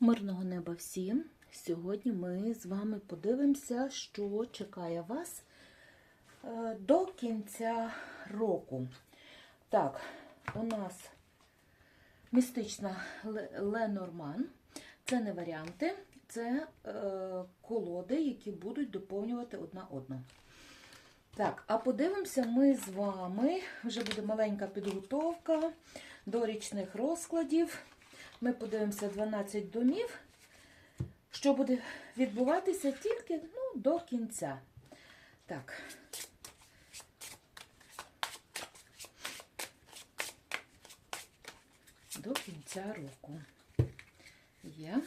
Мирного неба всім! Сьогодні ми з вами подивимося, що чекає вас е, до кінця року. Так, у нас містична Ле- Ленорман. Це не варіанти, це е, колоди, які будуть доповнювати одна одну. Так, а подивимося ми з вами. Вже буде маленька підготовка до річних розкладів. Ми подивимося 12 домів, що буде відбуватися тільки ну, до кінця. Так. До кінця року. Є.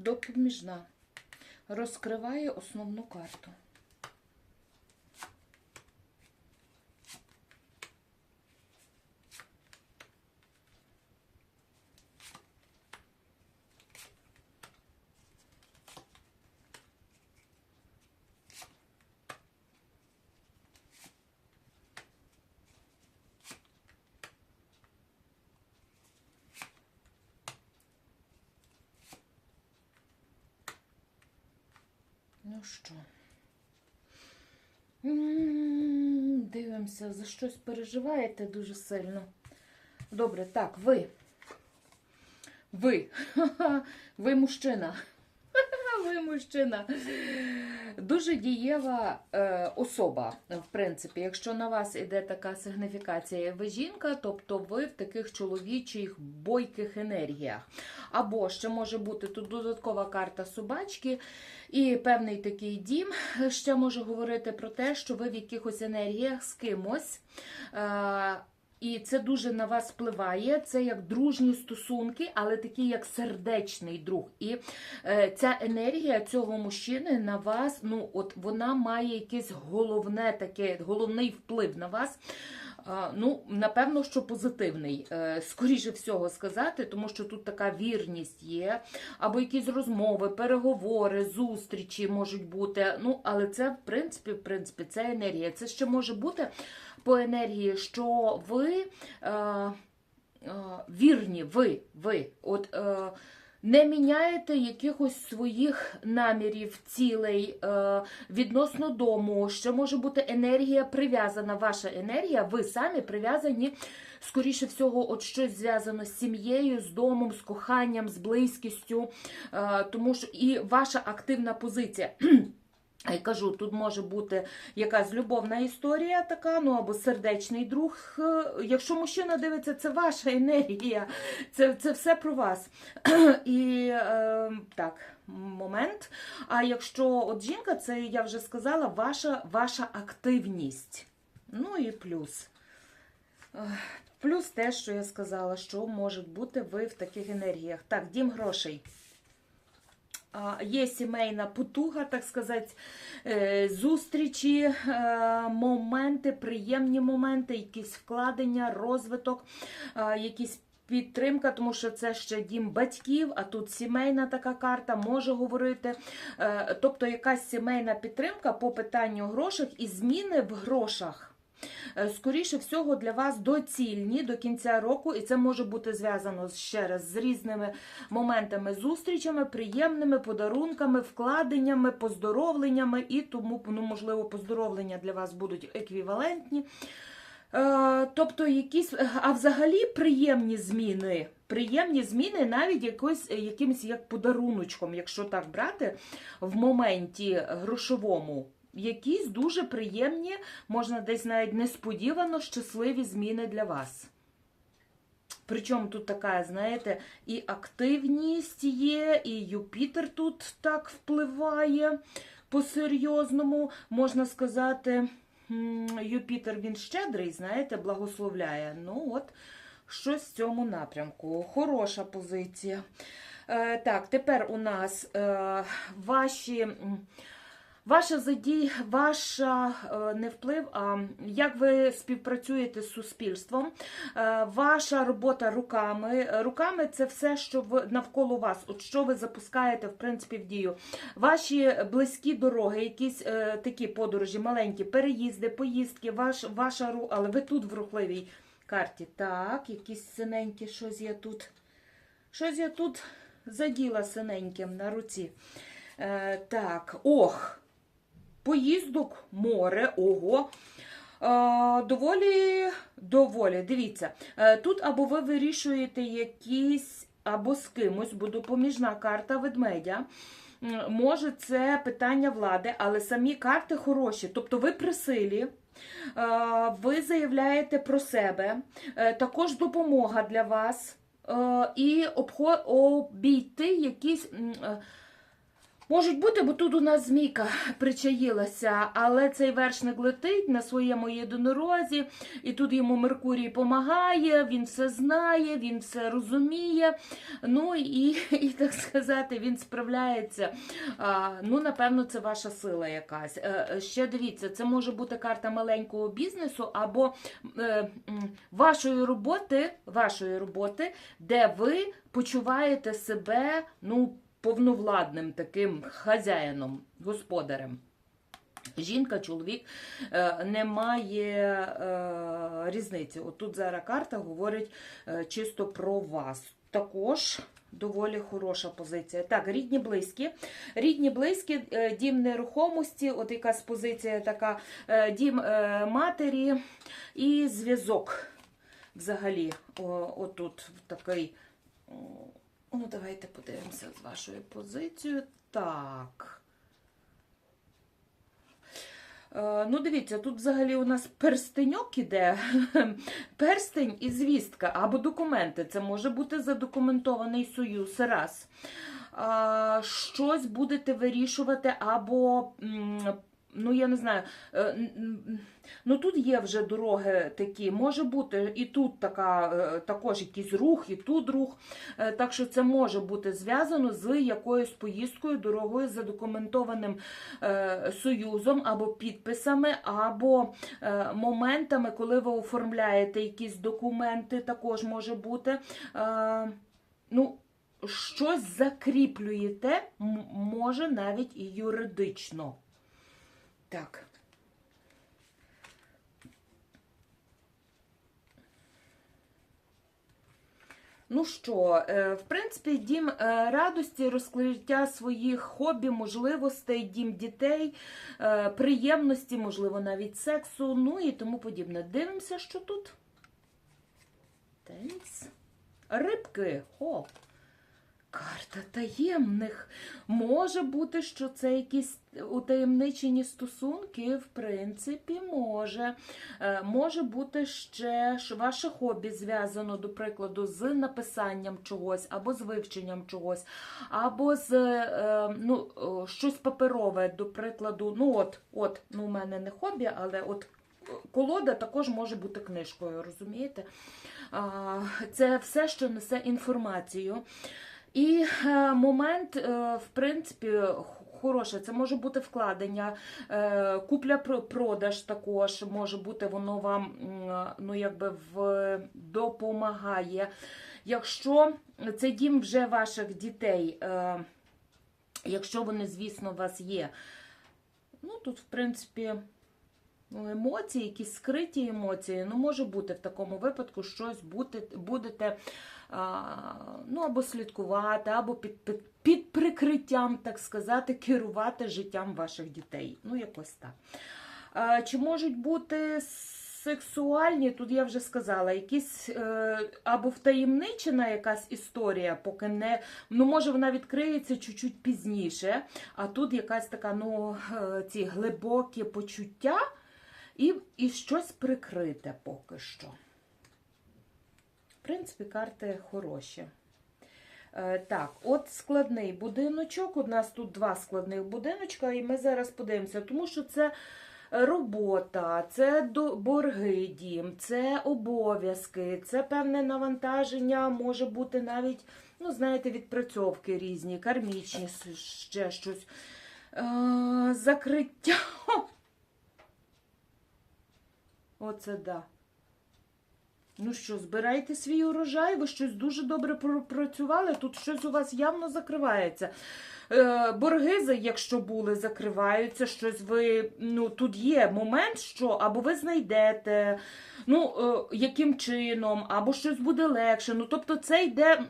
Допоміжна. Розкриває основну карту. Ну що? Дивимося, за щось переживаєте дуже сильно. Добре, так, ви. Ви. Ви мужчина. Ви мужчина. Дуже дієва е, особа, в принципі. Якщо на вас іде така сигніфікація, ви жінка, тобто ви в таких чоловічих бойких енергіях. Або ще може бути тут додаткова карта собачки, і певний такий дім ще може говорити про те, що ви в якихось енергіях з кимось. Е, і це дуже на вас впливає. Це як дружні стосунки, але такі як сердечний друг. І е, ця енергія цього мужчини на вас, ну от вона має якесь головне таке, головний вплив на вас. А, Ну, напевно, що позитивний, е, скоріше всього сказати, тому що тут така вірність є, або якісь розмови, переговори, зустрічі можуть бути. Ну, але це, в принципі, в принципі, це енергія. Це ще може бути по енергії, що ви е, е, вірні, ви, ви. От, е, не міняєте якихось своїх намірів, цілей е, відносно дому. Ще може бути енергія прив'язана, ваша енергія, ви самі прив'язані, скоріше всього, от щось зв'язано з сім'єю, з домом, з коханням, з близькістю, е, тому що і ваша активна позиція. Кажу, тут може бути якась любовна історія така, ну або сердечний друг. Е, Якщо мужчина дивиться, це ваша енергія, це, це все про вас. І е, так, момент. А якщо от жінка, це я вже сказала, ваша, ваша активність. Ну і плюс. Плюс те, що я сказала, що можуть бути ви в таких енергіях. Так, дім грошей. Є сімейна потуга, так сказати, е, зустрічі, е, моменти, приємні моменти, якісь вкладення, розвиток, е, якісь підтримка, тому що це ще дім батьків, а тут сімейна така карта може говорити. Тобто якась сімейна підтримка по питанню грошей і зміни в грошах. Е, Скоріше всього для вас доцільні до кінця року, і це може бути зв'язано ще раз з різними моментами, зустрічами, приємними подарунками, вкладеннями, поздоровленнями, і тому, ну, можливо, поздоровлення для вас будуть еквівалентні. Е, тобто якісь, а взагалі приємні зміни. Приємні зміни навіть якось, якимось як подаруночком, якщо так брати, в моменті грошовому. Якісь дуже приємні, можна десь навіть несподівано щасливі зміни для вас. Причому тут така, знаєте, і активність є, і Юпітер тут так впливає по-серйозному. Можна сказати, Юпітер він щедрий, знаєте, благословляє. Ну от, щось в цьому напрямку. Хороша позиція. Е, так, тепер у нас е, ваші. Ваша задій, ваша е, не вплив, а як ви співпрацюєте з суспільством, е, ваша робота руками. Руками це все, що ви навколо вас, от що ви запускаєте в принципі в дію. Ваші близькі дороги, якісь е, такі подорожі, маленькі, переїзди, поїздки, ваш, ваша ру, але ви тут в рухливій карті. Так, якісь синенькі, щось я тут. Щось я тут заділа синеньким на руці. Е, так, ох. Поїздок, море, ого. Е, доволі, доволі. Дивіться, е, тут або ви вирішуєте якісь, або з кимось, бо допоміжна карта ведмедя. Може, це питання влади, але самі карти хороші. Тобто ви при силі, е, ви заявляєте про себе, також допомога для вас. І обійти якісь. Можуть бути, бо тут у нас змійка причаїлася, але цей вершник летить на своєму єдинорозі, і тут йому Меркурій допомагає, він все знає, він все розуміє. Ну і, і так сказати, він справляється. Ну, напевно, це ваша сила якась. Е, Ще дивіться, це може бути карта маленького бізнесу або е, вашої роботи, вашої роботи, де ви почуваєте себе, ну повновладним таким хазяїном, господарем. Жінка, чоловік е, немає е, різниці. От тут зараз карта говорить е, чисто про вас. Також доволі хороша позиція. Так, рідні близькі. Рідні близькі, е, дім нерухомості, от якась позиція така, дім матері і зв'язок. Взагалі, отут такий. Ну, давайте подивимося з вашою позицією. Так. Е, Ну, дивіться, тут взагалі у нас перстеньок іде. Перстень і звістка або документи. Це може бути задокументований союз раз. Щось будете вирішувати, або, ну я не знаю, е, ну тут є вже дороги такі, може бути і тут така, е, також якийсь рух, і тут рух. Е, Так що це може бути зв'язано з якоюсь поїздкою, дорогою, задокументованим союзом або підписами, або моментами, коли ви оформляєте якісь документи, також може бути. Ну, щось закріплюєте, може навіть і юридично. Так. Ну що, е, в принципі, дім е, радості, розкриття своїх хобі, можливостей, дім дітей, е, приємності, можливо, навіть сексу, ну і тому подібне. Дивимося, що тут. Тенс. Рибки. Хоп. Карта таємних. Може бути, що це якісь утаємничені стосунки, в принципі, може. Е, Може бути ще що ваше хобі зв'язано, до прикладу, з написанням чогось, або з вивченням чогось, або з е, ну, щось паперове, до прикладу. Ну, от, от, ну, у мене не хобі, але от колода також може бути книжкою, розумієте? Це все, що несе інформацію. І е, момент, е, в принципі, хороше. Це може бути вкладення, е, купля-продаж також може бути, воно вам ну, якби в, допомагає. Якщо це дім вже ваших дітей, якщо вони, звісно, у вас є, ну тут, в принципі. Ну, емоції, якісь скриті емоції, ну, може бути в такому випадку щось бути, будете ну, або слідкувати, або під, під, під прикриттям, так сказати, керувати життям ваших дітей. Ну, якось так. Чи можуть бути сексуальні, тут я вже сказала, якісь е, або втаємничена якась історія, поки не. Ну, може, вона відкриється чуть-чуть пізніше. А тут якась така, ну, е, ці глибокі почуття і, і щось прикрите поки що. Принципі, карти хороші. Е, Так, от складний будиночок. У нас тут два складних будиночка, і ми зараз подивимося, тому що це робота, це борги дім, це обов'язки, це певне навантаження, може бути навіть, ну, знаєте, відпрацьовки різні, кармічні, ще щось. Е, Закриття. Оце да. Ну що, збирайте свій урожай, ви щось дуже добре пропрацювали, тут щось у вас явно закривається. Е, борги, якщо були, закриваються, щось ви. Ну, тут є момент, що або ви знайдете, ну, е, яким чином, або щось буде легше. Ну, тобто, це йде.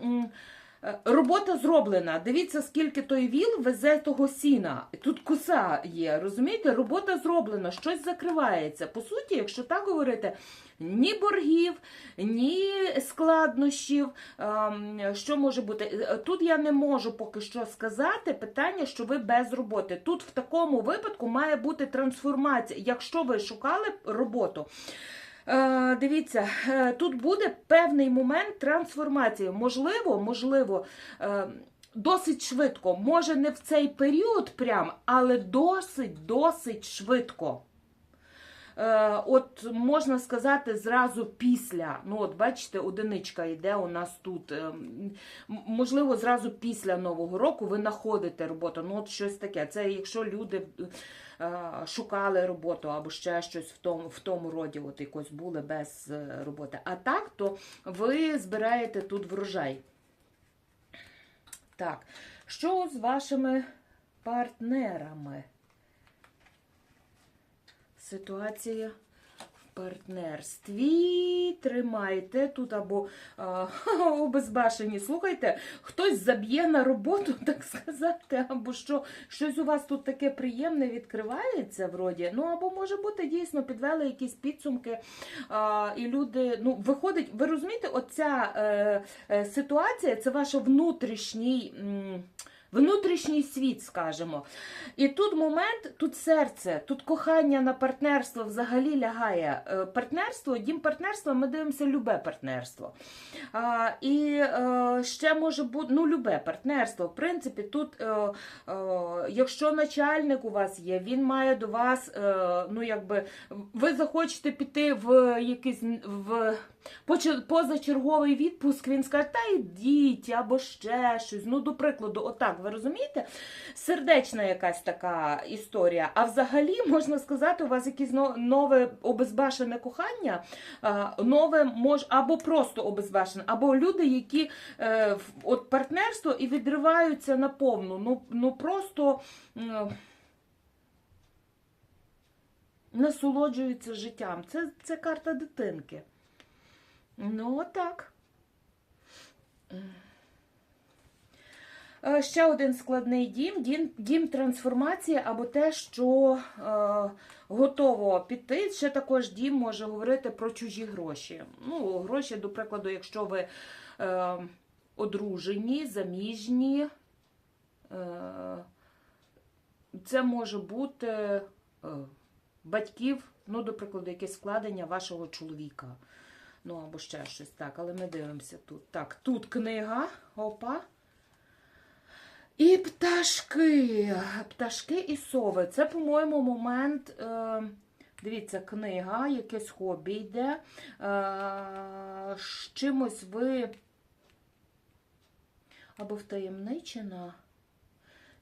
Е, Робота зроблена. Дивіться, скільки той віл везе того сіна. Тут коса є, розумієте? Робота зроблена, щось закривається. По суті, якщо так говорити, ні боргів, ні складнощів. Ем, Що може бути? Е, Тут я не можу поки що сказати питання, що ви без роботи. Тут в такому випадку має бути трансформація. Якщо ви шукали роботу. Е, Дивіться, е, тут буде певний момент трансформації. Можливо, можливо, е, досить швидко. Може, не в цей період прям, але досить, досить швидко. От можна сказати зразу після. Ну, от бачите, одиничка йде у нас тут. Можливо, зразу після Нового року ви знаходите роботу. Ну, от щось таке. Це якщо люди шукали роботу або ще щось в тому, в тому роді, от якось були без е, роботи. А так, то ви збираєте тут врожай. Так, що з вашими партнерами? Ситуація партнерстві. Тримайте тут або а, обезбашені. Слухайте, хтось заб'є на роботу, так сказати, або що щось у вас тут таке приємне відкривається, вроді. Ну, або може бути дійсно підвели якісь підсумки, а, і люди. Ну, виходить, ви розумієте, оця е, е, ситуація це ваш внутрішній. м, Внутрішній світ, скажімо. І тут момент, тут серце, тут кохання на партнерство взагалі лягає. Е, Партнерство, дім партнерства, ми дивимося любе партнерство. А, і е, ще може бути ну, любе партнерство. В принципі, тут, е, якщо начальник у вас є, він має до вас, ну якби ви захочете піти в якийсь в позачерговий відпуск, він скаже, та йдіть, або ще щось. Ну, до прикладу, отак, ви розумієте? Сердечна якась така історія. А взагалі, можна сказати, у вас якесь нове обезбашене кохання, нове мож, або просто обезбашене, або люди, які е, от партнерство і відриваються наповну. Ну, ну просто. Насолоджуються життям. Це, це карта дитинки. Ну, отак. Е, Ще один складний дім, дім, дім трансформації або те, що е, готово піти. Ще також дім може говорити про чужі гроші. Ну, гроші, до прикладу, якщо ви е, одружені, заміжні, е, це може бути е, батьків, ну, до прикладу, якесь вкладення вашого чоловіка. Ну, або ще щось так, але ми дивимося тут. Так, тут книга. Опа. І пташки. Пташки і сови. Це, по-моєму, момент. Е, дивіться, книга, якесь хобі йде. Е, з чимось ви. Або втаємничена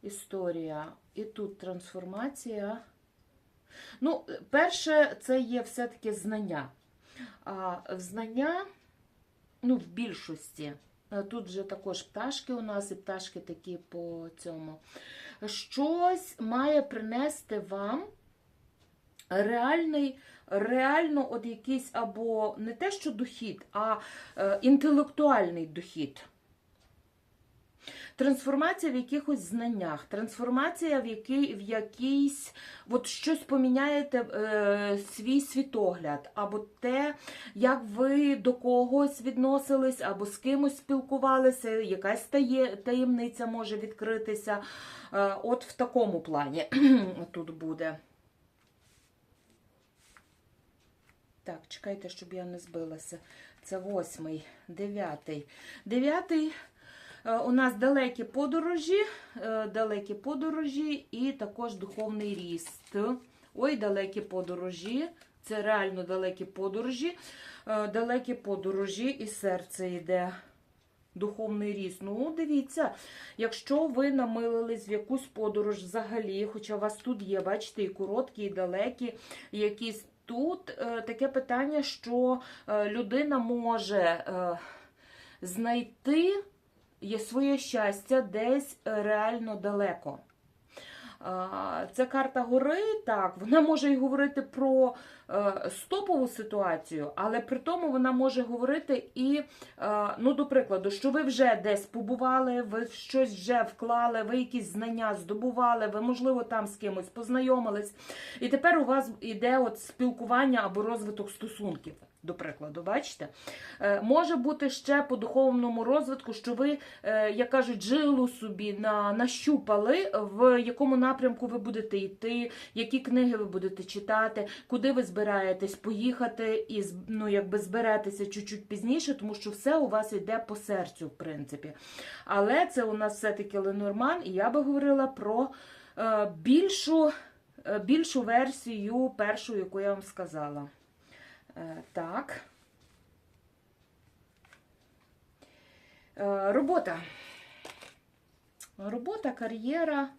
історія. І тут трансформація. Ну, перше, це є все-таки знання. Знання, ну, в більшості. Е, Тут вже також пташки у нас, і пташки такі по цьому. Щось має принести вам реальний, реально от якийсь або не те, що дохід, а е, інтелектуальний дохід. Трансформація в якихось знаннях, трансформація в який, в якійсь, от щось поміняєте е, свій світогляд, або те, як ви до когось відносились, або з кимось спілкувалися, якась тає, таємниця може відкритися. Е, от в такому плані тут буде. Так, чекайте, щоб я не збилася. Це восьмий, дев'ятий. Дев'ятий у нас далекі подорожі, е, далекі подорожі і також духовний ріст. Ой, далекі подорожі. Це реально далекі подорожі. Е, Далекі подорожі і серце йде. Духовний ріст. Ну, дивіться, якщо ви намилились в якусь подорож взагалі, хоча у вас тут є, бачите, і короткі, і далекі, якісь тут е, таке питання, що е, людина може е, знайти є своє щастя десь е, реально далеко. Це карта гори, так, вона може і говорити про е, стопову ситуацію, але при тому вона може говорити і, е, ну, до прикладу, що ви вже десь побували, ви щось вже вклали, ви якісь знання здобували, ви, можливо, там з кимось познайомились. І тепер у вас іде от спілкування або розвиток стосунків. До прикладу, бачите? Е, може бути ще по духовному розвитку, що ви, е, як кажуть, жилу собі на, нащупали, в якому напрямку ви будете йти, які книги ви будете читати, куди ви збираєтесь поїхати і ну, якби зберетеся чуть-чуть пізніше, тому що все у вас йде по серцю, в принципі. Але це у нас все-таки Ленорман, і я би говорила про е, більшу, е, більшу версію першу, яку я вам сказала. Е, Так. Е, Робота. Робота, кар'єра.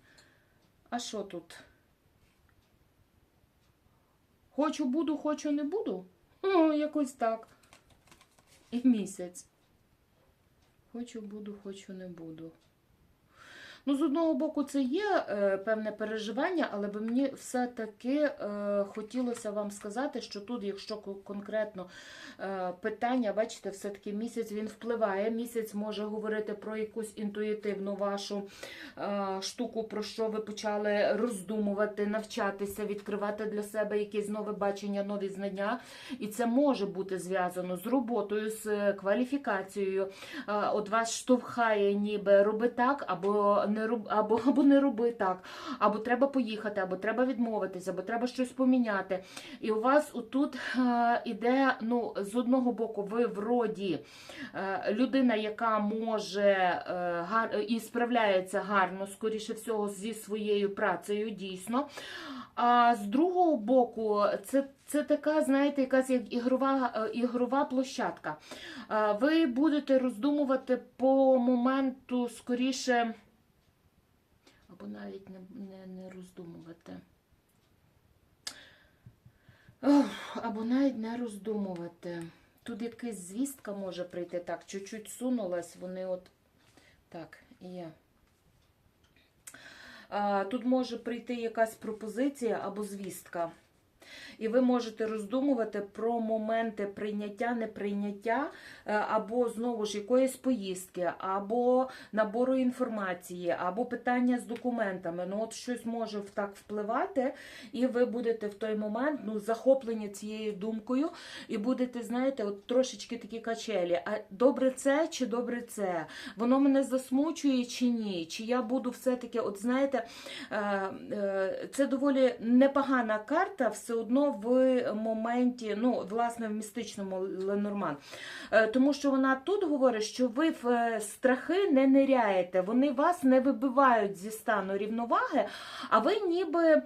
А що тут? Хочу буду, хочу не буду. О, якось так. І місяць. Хочу буду, хочу не буду. Ну, з одного боку, це є е, певне переживання, але би мені все-таки е, хотілося вам сказати, що тут, якщо конкретно е, питання, бачите, все-таки місяць він впливає. Місяць може говорити про якусь інтуїтивну вашу е, штуку, про що ви почали роздумувати, навчатися, відкривати для себе якесь нове бачення, нові знання. І це може бути зв'язано з роботою, з кваліфікацією. Е, От вас штовхає, ніби роби так, або не роб, або, або не роби так, або треба поїхати, або треба відмовитися, або треба щось поміняти. І у вас отут е, іде, ну, з одного боку, ви вроді е, людина, яка може е, гар, і справляється гарно, скоріше всього, зі своєю працею, дійсно. А з другого боку, це, це така, знаєте, якась як ігрова, е, ігрова площадка. Е, Ви будете роздумувати по моменту скоріше, або навіть не, не, не роздумувати. Ох, або навіть не роздумувати. Тут якась звістка може прийти так, чуть-чуть сунулась, вони от так, є. Тут може прийти якась пропозиція або звістка. І ви можете роздумувати про моменти прийняття, неприйняття, е, або знову ж якоїсь поїздки, або набору інформації, або питання з документами. Ну, от щось може так впливати, і ви будете в той момент ну, захоплені цією думкою, і будете, знаєте, от трошечки такі качелі. А добре це чи добре це? Воно мене засмучує чи ні? Чи я буду все-таки, от знаєте, е, е, це доволі непогана карта, все одно в моменті, ну, власне, в містичному Ленорман. Е, Тому що вона тут говорить, що ви в е, страхи не ниряєте, вони вас не вибивають зі стану рівноваги, а ви ніби е,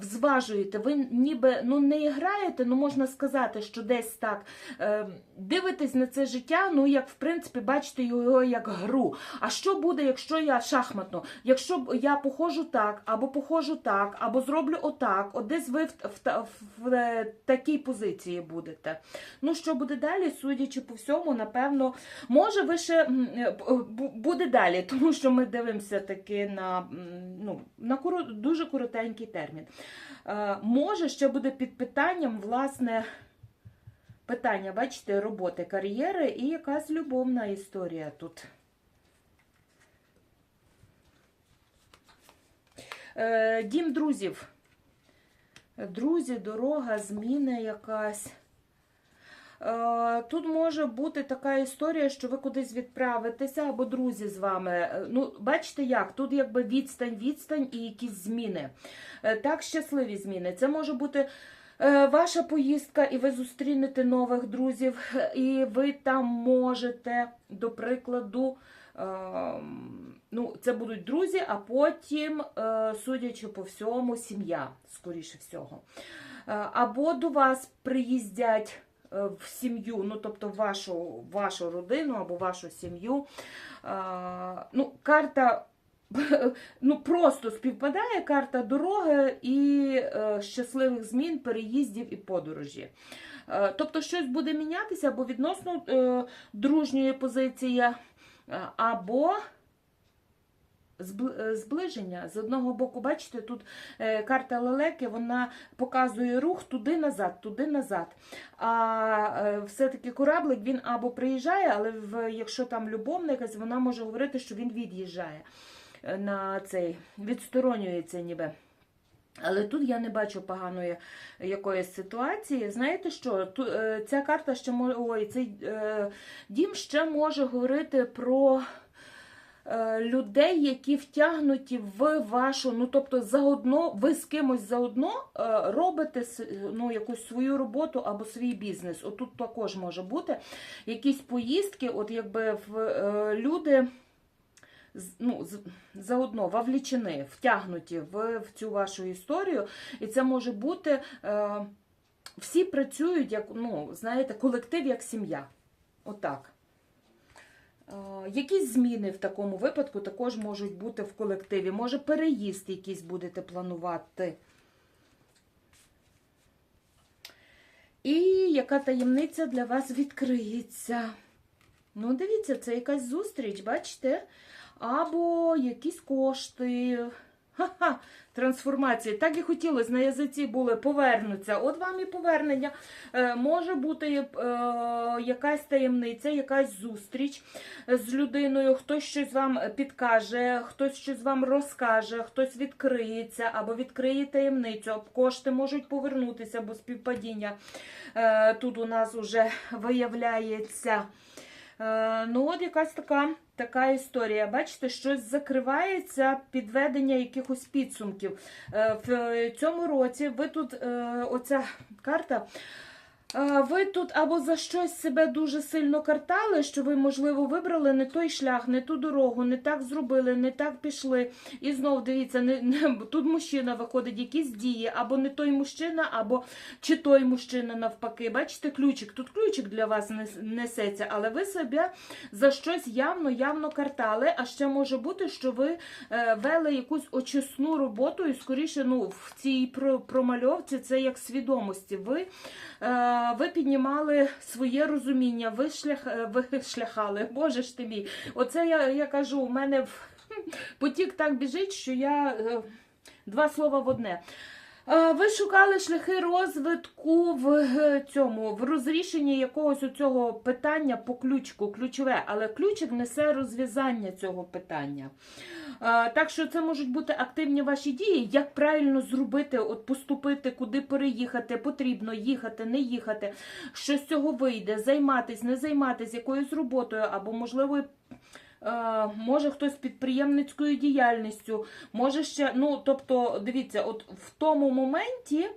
взважуєте, ви ніби ну, не граєте, ну можна сказати, що десь так дивитесь на це життя, ну як в принципі бачите його як гру. А що буде, якщо я шахматно? Якщо я походжу так, або походжу так, або зроблю отак, от десь ви в, е, такій позиції будете. Ну, що буде далі, судячи по всьому, напевно, може ви ще е, бу- буде далі, тому що ми дивимося таки на, ну, на дуже коротенький термін. Е, Може, ще буде під питанням, власне, питання, бачите, роботи, кар'єри і якась любовна історія тут. Е, Дім друзів. Друзі, дорога, зміна якась. Е, Тут може бути така історія, що ви кудись відправитеся, або друзі з вами. Е, Ну, бачите як? Тут якби відстань, відстань і якісь зміни. Е, Так, щасливі зміни. Це може бути ваша поїздка, і ви зустрінете нових друзів, і ви там можете, до прикладу, ну, це будуть друзі, а потім, е, судячи по всьому, сім'я, скоріше всього. Е, Або до вас приїздять е, в сім'ю, ну тобто вашу, вашу родину або вашу сім'ю. Ну, карта ну, просто співпадає карта дороги і щасливих змін, переїздів і подорожі. Тобто щось буде мінятися або відносно дружньої позиції, або е, зближення. З одного боку, бачите, тут е, карта лелеки, вона показує рух туди-назад, туди-назад. А е, все-таки кораблик він або приїжджає, але в, якщо там любовна якась, вона може говорити, що він від'їжджає е, на цей, відсторонюється ніби. Але тут я не бачу поганої якоїсь ситуації. Знаєте що? Ту, е, ця карта ще може, ой, цей е, дім ще може говорити про е, людей, які втягнуті в вашу, ну тобто заодно, ви з кимось заодно е, робите ну, якусь свою роботу або свій бізнес. Отут також може бути якісь поїздки, от якби в е, люди ну, заодно вовлічені, втягнуті в, в цю вашу історію. І це може бути. Е, всі працюють як, ну, знаєте, колектив як сім'я. Отак. Е, якісь зміни в такому випадку також можуть бути в колективі. Може, переїзд якийсь будете планувати. І яка таємниця для вас відкриється? Ну, дивіться, це якась зустріч, бачите? Або якісь кошти. Ха-ха, трансформації. Так і хотілося, на язиці були повернуться. От вам і повернення. Е, може бути е, якась таємниця, якась зустріч з людиною, хтось щось вам підкаже, хтось щось вам розкаже, хтось відкриється або відкриє таємницю. Кошти можуть повернутися, бо співпадіння е, тут у нас вже виявляється. Е, Ну, от якась така, така історія. Бачите, щось закривається, підведення якихось підсумків. Е, В цьому році ви тут, е, оця карта. Ви тут або за щось себе дуже сильно картали, що ви, можливо, вибрали не той шлях, не ту дорогу, не так зробили, не так пішли. І знов дивіться, не, не, тут мужчина виходить, якісь дії, або не той мужчина, або чи той мужчина навпаки. Бачите, ключик. Тут ключик для вас нес- несеться, але ви себе за щось явно, явно картали. А ще може бути, що ви е, вели якусь очисну роботу, і скоріше, ну, в цій промальовці це як свідомості. Ви, е, ви піднімали своє розуміння, ви, шлях, е, ви шляхали. Боже ж ти мій. Оце я, я кажу, у мене в- потік так біжить, що я е, два слова в одне. Е, Ви шукали шляхи розвитку в е, цьому, в розрішенні якогось цього питання по ключку, ключове, але ключик несе розв'язання цього питання. Е, Так що це можуть бути активні ваші дії, як правильно зробити, от поступити, куди переїхати, потрібно їхати, не їхати, що з цього вийде, займатись, не займатись якоюсь роботою, або можливо. Е, Може хтось підприємницькою діяльністю, може ще, ну тобто, дивіться, от в тому моменті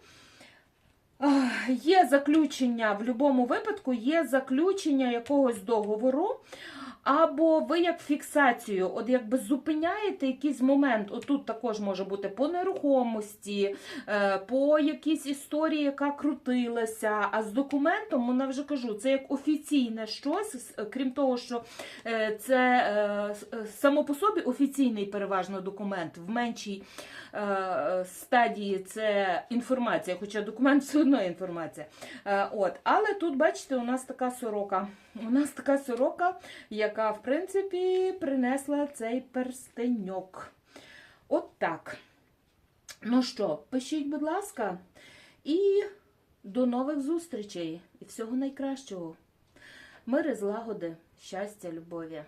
є заключення в будь-якому випадку, є заключення якогось договору, або ви як фіксацію, от якби зупиняєте якийсь момент, отут також може бути по нерухомості, е, по якійсь історії, яка крутилася. А з документом, вона вже кажу, це як офіційне щось, крім того, що е, це е, само по собі офіційний переважно документ в меншій стадії це інформація, хоча документ все одно інформація. От, але тут, бачите, у нас така сорока. У нас така сорока, яка, в принципі, принесла цей перстеньок. От так. Ну що, пишіть, будь ласка, і до нових зустрічей. І всього найкращого. Мири, злагоди, щастя, любові.